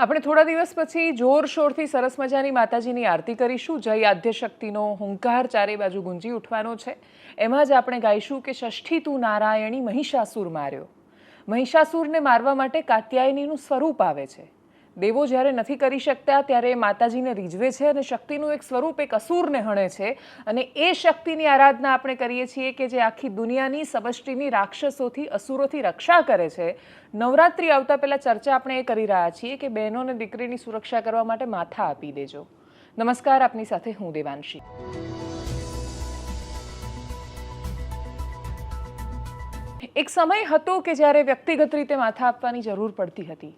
આપણે થોડા દિવસ પછી જોરશોરથી સરસ મજાની માતાજીની આરતી કરીશું. જય આદ્યશક્તિનો હુંકાર ચારે બાજુ ગુંજી ઉઠવાનો છે. એમાં જ આપણે ગાઈશું કે ષષ્ઠી તું નારાયણી મહિષાસુર માર્યો. મહિષાસુરને મારવા માટે કાત્યાયનીનું સ્વરૂપ આવે છે. દેવો જ્યારે નથી કરી શકતા, ત્યારે માતાજીને રીઝવે છે અને શક્તિનું એક સ્વરૂપ, એક અસુરને હણે છે. અને એ શક્તિની આરાધના આપણે કરીએ છીએ કે જે આખી દુનિયાની સમષ્ટિની રાક્ષસોથી, અસુરોથી રક્ષા કરે છે. નવરાત્રિ આવતા પહેલાં ચર્ચા આપણે એ કરી રહ્યા છીએ કે બહેનો અને દીકરીની સુરક્ષા કરવા માટે માથા આપી દેજો. નમસ્કાર, આપની સાથે હું દેવાંશી. એક સમય હતો કે જ્યારે વ્યક્તિગત રીતે માથા આપવાની જરૂર પડતી હતી.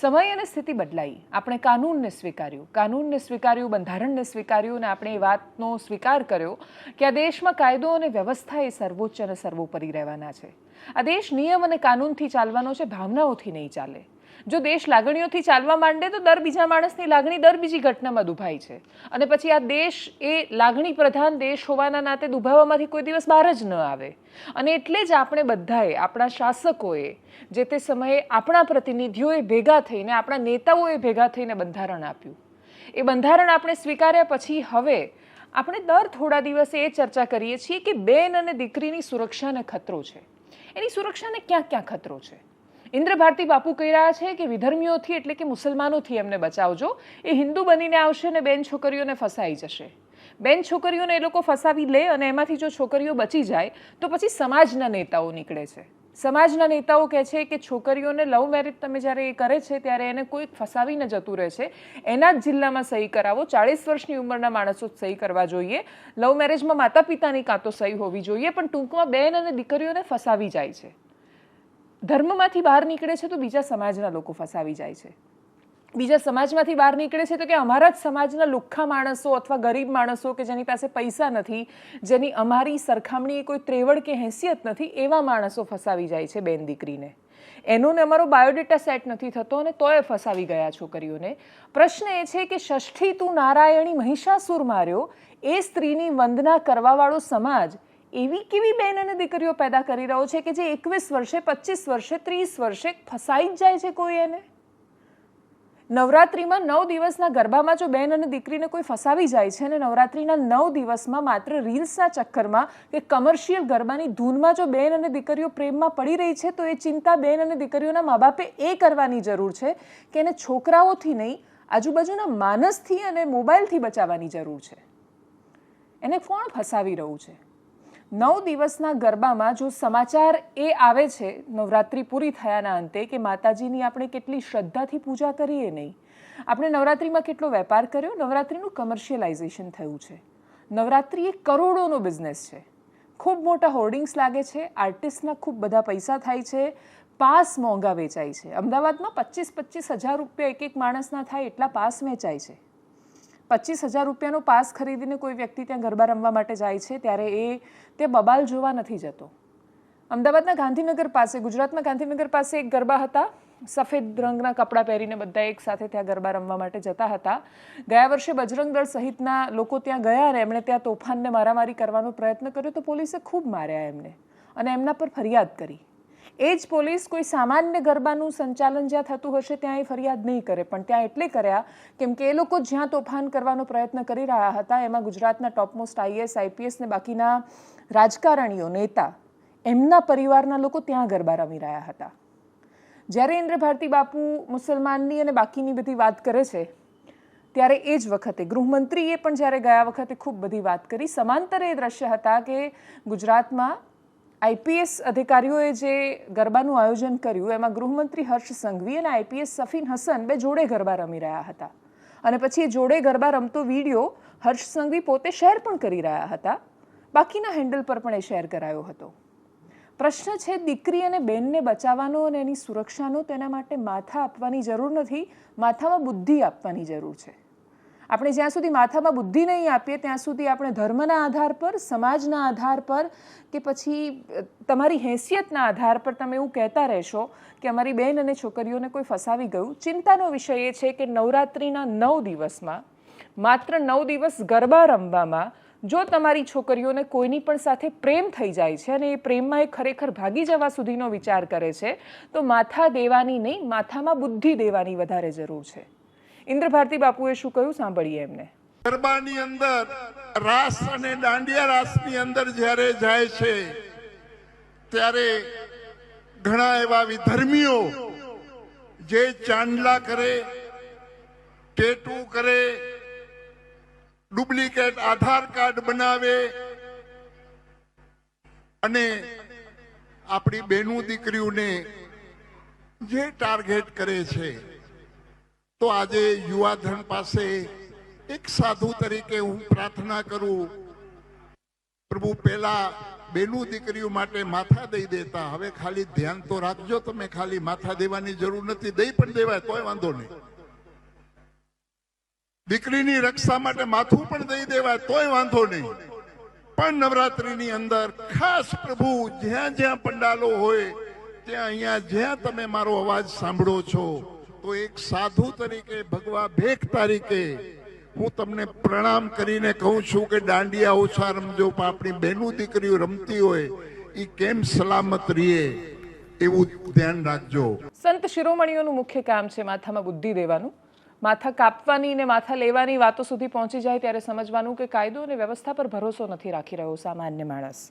સમય અને સ્થિતિ બદલાઈ. આપણે કાનૂનને સ્વીકાર્યું. કાનૂનને સ્વીકાર્યું, બંધારણને સ્વીકાર્યું અને આપણે એ વાતનો સ્વીકાર કર્યો કે આ દેશમાં કાયદો અને વ્યવસ્થા એ સર્વોચ્ચ અને સર્વોપરી રહેવાના છે. આ દેશ નિયમ અને કાનૂનથી ચાલવાનો છે, ભાવનાઓથી નહીં ચાલે. જો દેશ લાગણીઓથી ચાલવા માંડે તો દર બીજા માણસની લાગણી દર બીજી ઘટનામાં દુભાય છે. અને પછી આ દેશ એ લાગણી પ્રધાન દેશ હોવાના નાતે દુભાવવામાંથી કોઈ દિવસ બહાર જ ન આવે. અને એટલે જ આપણે બધાએ, આપણા શાસકોએ જે તે સમયે આપણા પ્રતિનિધિઓએ ભેગા થઈને, આપણા નેતાઓએ ભેગા થઈને બંધારણ આપ્યું. એ બંધારણ આપણે સ્વીકાર્યા પછી હવે આપણે દર થોડા દિવસે એ ચર્ચા કરીએ છીએ કે બેન અને દીકરીની સુરક્ષાને ખતરો છે. એની સુરક્ષાને ક્યાં ક્યાં ખતરો છે? ઇન્દ્ર ભારતી બાપુ કહી રહ્યા છે કે વિધર્મીઓથી એટલે કે મુસલમાનોથી એમને બચાવજો. એ હિન્દુ બનીને આવશે અને બેન છોકરીઓને ફસાઈ જશે. બેન છોકરીઓને એ લોકો ફસાવી લે અને એમાંથી જો છોકરીઓ બચી જાય, તો પછી સમાજના નેતાઓ નીકળે છે. સમાજના નેતાઓ કહે છે કે છોકરીઓને લવ મેરેજ તમે જ્યારે એ કરે છે, ત્યારે એને કોઈક ફસાવીને જતું રહે છે. એના જ જિલ્લામાં સહી કરાવો. ચાળીસ વર્ષની ઉંમરના માણસો જ સહી કરવા જોઈએ. લવ મેરેજમાં માતા પિતાની કાં તો સહી હોવી જોઈએ, પણ ટૂંકમાં બેન અને દીકરીઓને ફસાવી જાય છે. ધર્મમાંથી બહાર નીકળે છે તો બીજા સમાજના લોકો ફસાવી જાય છે. બીજા સમાજમાંથી બહાર નીકળે છે તો કે અમારા જ સમાજના લુખ્ખા માણસો અથવા ગરીબ માણસો કે જેની પાસે પૈસા નથી, જેની અમારી સરખામણીએ કોઈ ત્રેવડ કે હેસિયત નથી, એવા માણસો ફસાવી જાય છે બેન દીકરીને. એનો ને અમારો બાયોડેટા સેટ નથી થતો અને તોય ફસાવી ગયા છોકરીઓને. પ્રશ્ન એ છે કે ષષ્ઠી તું નારાયણી મહિષાસુર માર્યો, એ સ્ત્રીની વંદના કરવાવાળો સમાજ એવી કેવી બેન અને દીકરીઓ પેદા કરી રહ્યો છે કે જે એકવીસ વર્ષે, પચીસ વર્ષે, ત્રીસ વર્ષે ફસાઈ જ જાય છે કોઈ એને? નવરાત્રિમાં નવ દિવસના ગરબામાં જો બેન અને દીકરીને કોઈ ફસાવી જાય છે અને નવરાત્રિના નવ દિવસમાં માત્ર રીલ્સના ચક્કરમાં કે કમર્શિયલ ગરબાની ધૂનમાં જો બેન અને દીકરીઓ પ્રેમમાં પડી રહી છે, તો એ ચિંતા બેન અને દીકરીઓના મા બાપે એ કરવાની જરૂર છે કે એને છોકરાઓથી નહીં, આજુબાજુના માનસથી અને મોબાઈલથી બચાવવાની જરૂર છે. એને કોણ ફસાવી રહ્યું છે? નવ દિવસના ગરબામાં જો સમાચાર એ આવે છે, નવરાત્રિ પૂરી થયાના અંતે કે માતાજીની આપણે કેટલી શ્રદ્ધાથી પૂજા કરીએ નહીં. આપણે નવરાત્રિમાં કેટલો વેપાર કર્યો? નવરાત્રિનું કમર્શિયલાઇઝેશન થયું છે. નવરાત્રિ એ કરોડોનો બિઝનેસ છે. ખૂબ મોટા હોર્ડિંગ્સ લાગે છે આર્ટિસ્ટના ખૂબ બધા પૈસા થાય છે, પાસ મોંઘા વેચાય છે. અમદાવાદમાં પચીસ પચીસ હજાર રૂપિયા એક એક માણસના થાય એટલા પાસ વેચાય છે. પચીસ હજાર રૂપિયાનો પાસ ખરીદીને કોઈ વ્યક્તિ ત્યાં ગરબા રમવા માટે જાય છે, ત્યારે એ તે બબાલ જોવા નથી જતો. અમદાવાદના ગાંધીનગર પાસે, ગુજરાતમાં ગાંધીનગર પાસે એક ગરબા હતા. સફેદ રંગના કપડાં પહેરીને બધા એક સાથે ત્યાં ગરબા રમવા માટે જતા હતા. ગયા વર્ષે બજરંગ દળ સહિતના લોકો ત્યાં ગયા અને એમણે ત્યાં તોફાનને મારામારી કરવાનો પ્રયત્ન કર્યો તો પોલીસે ખૂબ માર્યા એમને અને એમના પર ફરિયાદ કરી. એ જ પોલીસ કોઈ સામાન્ય ગરબાનું સંચાલન જ્યાં થતું હશે ત્યાં એ ફરિયાદ નહીં કરે. પણ ત્યાં એટલે કર્યા કેમ કે એ લોકો જ્યાં તોફાન કરવાનો પ્રયત્ન કરી રહ્યા હતા, એમાં ગુજરાતના ટોપમોસ્ટ આઈએસ આઈપીએસ ને બાકીના રાજકારણીઓ, નેતા, એમના પરિવારના લોકો ત્યાં ગરબા રમી રહ્યા હતા. જ્યારે ઇન્દ્ર ભારતી બાપુ મુસલમાનની અને બાકીની બધી વાત કરે છે, ત્યારે એ જ વખતે ગૃહમંત્રીએ પણ જ્યારે ગયા વખતે ખૂબ બધી વાત કરી. સમાંતરે એ દ્રશ્ય હતા કે ગુજરાતમાં આઈપીએસ અધિકારીઓએ જે ગરબાનું આયોજન કર્યું, એમાં ગૃહમંત્રી હર્ષ સંઘવી અને આઈપીએસ સફીન હસન બે જોડે ગરબા રમી રહ્યા હતા. અને પછી જોડે ગરબા રમતો વીડિયો હર્ષ સંઘવી પોતે શેર પણ કરી રહ્યા હતા. બાકીના હેન્ડલ પર પણ એ શેર કરાયો હતો. પ્રશ્ન છે, દીકરી અને બેનને બચાવવાનો અને એની સુરક્ષાનો તેના માટે માથા આપવાની જરૂર નથી, માથામાં બુદ્ધિ આપવાની જરૂર છે. આપણે જ્યાં સુધી માથામાં બુદ્ધિ નહીં આપીએ, ત્યાં સુધી આપણે ધર્મના આધાર પર, સમાજના આધાર પર કે પછી તમારી હેસિયતના આધાર પર તમે એવું કહેતા રહેશો કે અમારી બેન અને છોકરીઓને કોઈ ફસાવી ગયું. ચિંતાનો વિષય એ છે કે નવરાત્રિના નવ દિવસમાં, માત્ર નવ દિવસ ગરબા રમવામાં, જો તમારી છોકરીઓને કોઈની પણ સાથે પ્રેમ થઈ જાય છે અને એ પ્રેમમાં એ ખરેખર ભાગી જવા સુધીનો વિચાર કરે છે, તો માથા દેવાની નહીં, માથામાં બુદ્ધિ દેવાની વધારે જરૂર છે. ઇન્દ્ર ભારતી બાપુએ શું કહ્યું? સાંભળીએ એમને. ગરબાની અંદર રાસ અને દાંડિયા રાસની અંદર જ્યારે જાય છે, ત્યારે ઘણા એવા વિધર્મીઓ જે ચાંદલા કરે, ટેટુ કરે, ડુપ્લિકેટ આધાર કાર્ડ બનાવે અને આપણી બેનું દીકરીઓને જે ટાર્ગેટ કરે છે તો આજે યુવાધન પાસે એક સાધુ તરીકે હું પ્રાર્થના કરું. પ્રભુ પેલા બેનું દીકરીઓ માટે માથા દઈ દેતા. હવે ખાલી ધ્યાન તો રાખજો તમે, ખાલી માથા દેવાની જરૂર નથી. દઈ પણ દેવાય, તોય વાંધો નહીં. દીકરીની રક્ષા માટે માથું પણ દઈ દેવાય, તોય વાંધો નહીં. પણ નવરાત્રીની અંદર ખાસ પ્રભુ, જ્યાં જ્યાં પંડાલો હોય, ત્યાં અહીંયા જ્યાં તમે મારો અવાજ સાંભળો છો તો એક સાધુ તરીકે, ભગવા ભેખ તરીકે હું તમને પ્રણામ કરીને કહું છું કે દાંડિયા ઓછા રમજો, પણ આપણી બહેનું દીકરીઓ રમતી હોય એ કેમ સલામત રહીએ એવું ધ્યાન રાખજો. સંત શિરોમણીઓનું મુખ્ય કામ છે માથામાં બુદ્ધિ દેવાનું. માથા કાપવાની ને માથા લેવાની વાતો સુધી પહોંચી જાય ત્યારે સમજવાનું કે કાયદો અને વ્યવસ્થા પર ભરોસો નથી રાખી રહ્યો સામાન્ય માણસ.